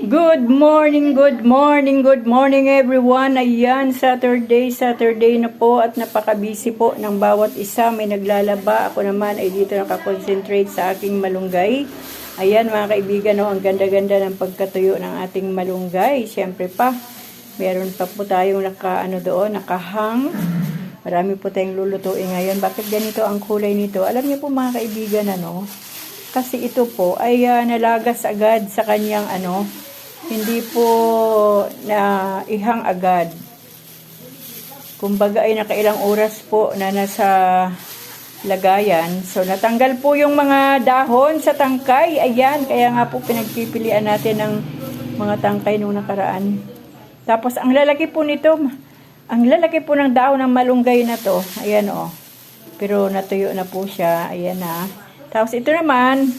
Good morning, good morning, good morning everyone. Ayan, Saturday, Saturday na po at napaka-busy po ng bawat isa. May naglalaba. Ako naman ay dito nakakonsentrate sa aking malunggay. Ayan mga kaibigan, no, ang ganda-ganda ng pagkatuyo ng ating malunggay. Siyempre pa, meron pa po tayong naka, ano doon, nakahang. Marami po tayong lulutuin ngayon. Bakit ganito ang kulay nito? Alam niyo po mga kaibigan, ano, kasi ito po ay ah, nalagas agad sa kanyang ano, hindi po na ihang agad. Kumbaga ay nakailang oras po na nasa lagayan. So natanggal po yung mga dahon sa tangkay. Ayan, kaya nga po pinagpipilian natin ng mga tangkay nung nakaraan. Tapos ang lalaki po nito, ang lalaki po ng dahon ng malunggay na to. Ayan o. Pero natuyo na po siya. Ayan na. Tapos ito naman,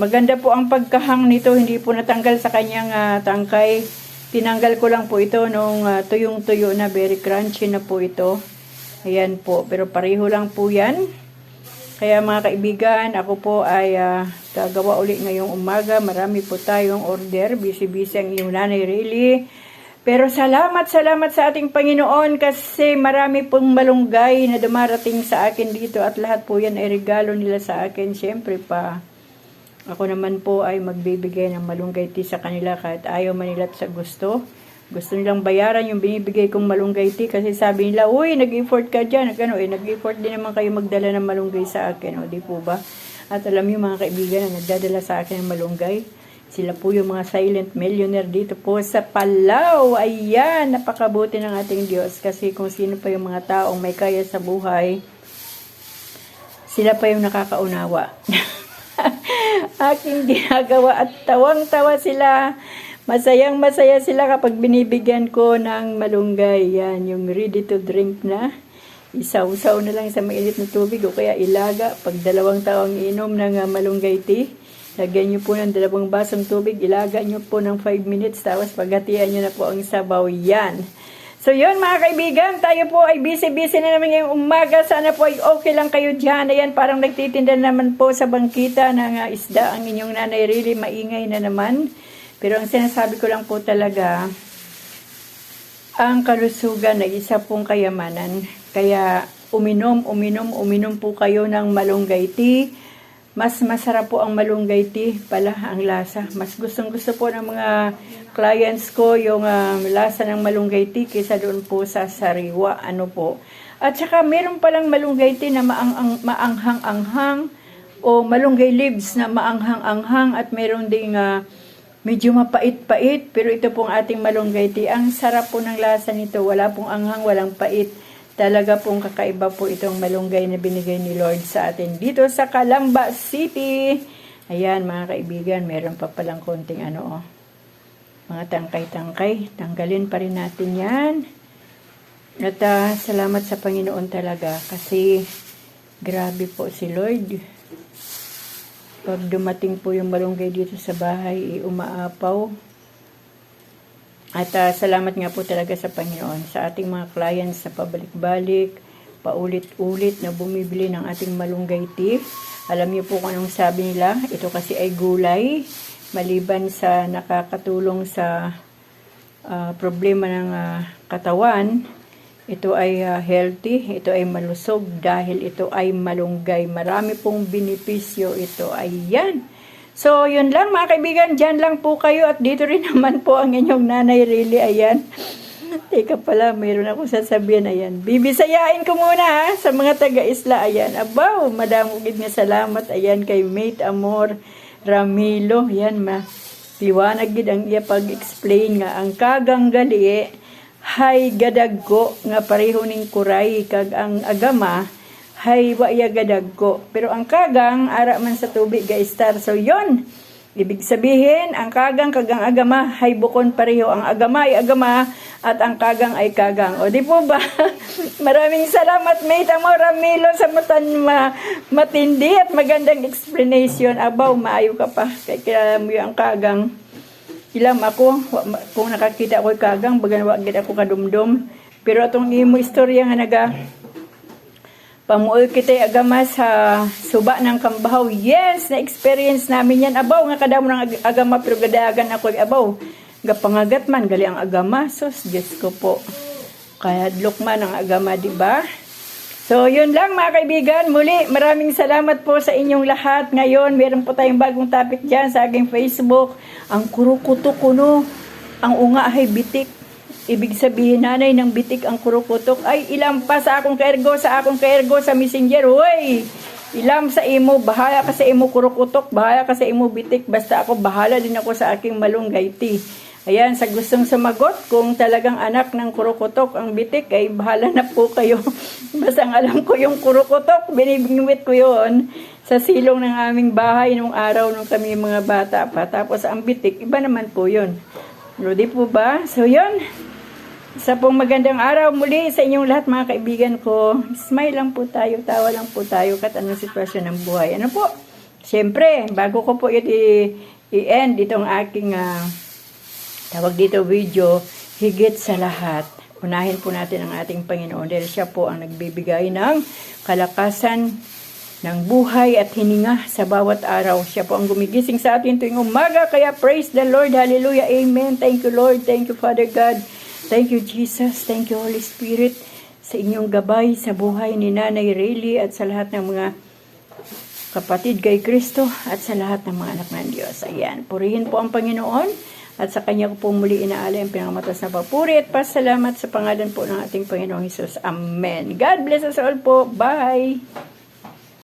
maganda po ang pagkahang nito. Hindi po natanggal sa kanyang ah, tangkay. Tinanggal ko lang po ito nung ah, tuyong-tuyo na. Very crunchy na po ito. Ayan po. Pero pareho lang po yan. Kaya mga kaibigan, ako po ay ah, gagawa uli ngayong umaga. Marami po tayong order. Busy-busy ang iyong nanay really. Pero salamat, salamat sa ating Panginoon kasi marami pong malunggay na dumarating sa akin dito at lahat po yan ay regalo nila sa akin. Siyempre pa, ako naman po ay magbibigay ng malunggay tea sa kanila kahit ayaw man nila sa gusto. Gusto nilang bayaran yung binibigay kong malunggay tea kasi sabi nila, uy, nag-effort ka dyan. Ano, eh, nag-effort din naman kayo magdala ng malunggay sa akin. O, di po ba? At alam niyo mga kaibigan na nagdadala sa akin ng malunggay. Sila po yung mga silent millionaire dito po sa Palau. Ayan, napakabuti ng ating Diyos. Kasi kung sino pa yung mga taong may kaya sa buhay, sila pa yung nakakaunawa. aking ginagawa at tawang-tawa sila. Masayang masaya sila kapag binibigyan ko ng malunggay. Yan, yung ready to drink na. Isaw-saw na lang sa mainit na tubig o kaya ilaga. Pag dalawang taong inom ng ah, malunggay tea, lagyan nyo po ng dalawang basong tubig, ilaga nyo po ng 5 minutes, tapos paghatian nyo na po ang sabaw. Yan. So yun mga kaibigan, tayo po ay busy-busy na naman ngayong umaga. Sana po ay okay lang kayo dyan. Ayan, parang nagtitinda naman po sa bangkita ng uh, isda ang inyong nanay. Really, maingay na naman. Pero ang sinasabi ko lang po talaga, ang kalusugan ay isa pong kayamanan. Kaya uminom, uminom, uminom po kayo ng malunggay tea. Mas masarap po ang malunggay tea pala ang lasa. Mas gustong gusto po ng mga clients ko yung um, lasa ng malunggay tea kaysa doon po sa sariwa. Ano po. At saka meron palang malunggay tea na maang, maanghang-anghang o malunggay leaves na maanghang-anghang at meron ding ah, medyo mapait-pait pero ito pong ating malunggay tea. Ang sarap po ng lasa nito. Wala pong anghang, walang pait. Talaga pong kakaiba po itong malunggay na binigay ni Lord sa atin dito sa Calamba City. Ayan mga kaibigan, meron pa palang konting ano oh. Mga tangkay-tangkay. Tanggalin pa rin natin yan. At ah, salamat sa Panginoon talaga kasi grabe po si Lord. Pag dumating po yung malunggay dito sa bahay, eh, umaapaw. At ah, salamat nga po talaga sa Panginoon sa ating mga clients sa pabalik-balik, paulit-ulit na bumibili ng ating malunggay tea. Alam niyo po kung anong sabi nila, ito kasi ay gulay, maliban sa nakakatulong sa ah, problema ng ah, katawan, ito ay ah, healthy, ito ay malusog dahil ito ay malunggay. Marami pong benepisyo ito. Ayan. So, yun lang mga kaibigan. Diyan lang po kayo at dito rin naman po ang inyong nanay really. Ayan. Teka pala, mayroon ako sasabihin. Ayan. Bibisayain ko muna ha, sa mga taga-isla. Ayan. Abaw, madam ugid nga salamat. Ayan kay Mate Amor Ramilo. Ayan ma. Liwanag gid ang iya pag-explain nga ang kagang gali hay gadaggo nga pareho ning kuray kag ang agama hay wa iya gadaggo pero ang kagang ara man sa tubig ga-star so yon ibig sabihin ang kagang kag ang agama. Hay bukon pareho ang agama ay agama at ang kagang ay kagang. O di po ba? Maraming salamat mate mo Ramilo sa matan ma, matindi at magandang explanation. Abaw maayo ka pa. Kay kilala mo yung ang kagang. Ilam ako kung nakakita ako kagang bagan wa gid ako kadumdum. Pero atong imo istorya nga naga Pamuol kita agama sa suba ng kambahaw. Yes, na-experience namin yan. Abaw, nga kadamo ng ag- agama, pero gadagan ako abaw. Gapangagat man, gali ang agama. Sus, Diyos ko po. Kaya man ang agama, di ba? So, yun lang mga kaibigan. Muli, maraming salamat po sa inyong lahat. Ngayon, meron po tayong bagong topic dyan sa aking Facebook. Ang kurukuto kuno. Ang unga ay bitik. Ibig sabihin, nanay ng bitik ang kurukutok. Ay, ilam pa sa akong kaergo, sa akong kaergo sa messenger. Hoy! Ilam sa imo, bahala ka sa imo kurukutok, bahala ka sa imo bitik. Basta ako, bahala din ako sa aking malunggay tea. Ayan, sa gustong sumagot, kung talagang anak ng kurukutok ang bitik, ay bahala na po kayo. Basta ang alam ko yung kurukutok, binibingwit ko yon sa silong ng aming bahay nung araw nung kami mga bata pa. Tapos ang bitik, iba naman po. No, di po ba? So, yun. Sa pong magandang araw muli sa inyong lahat mga kaibigan ko. Smile lang po tayo, tawa lang po tayo kat anong sitwasyon ng buhay. Ano po? Siyempre, bago ko po i-end itong aking ah, tawag dito video, higit sa lahat, unahin po natin ang ating Panginoon dahil siya po ang nagbibigay ng kalakasan ng buhay at hininga sa bawat araw. Siya po ang gumigising sa atin tuwing umaga. Kaya praise the Lord. Hallelujah. Amen. Thank you Lord. Thank you Father God. Thank you Jesus. Thank you Holy Spirit sa inyong gabay sa buhay ni Nanay Rayleigh at sa lahat ng mga kapatid kay Kristo at sa lahat ng mga anak ng Diyos. Ayan, purihin po ang Panginoon at sa Kanya ko po muli inaala ang pinangamatas na papuri at pasalamat sa pangalan po ng ating Panginoong Hesus. Amen. God bless us all po. Bye!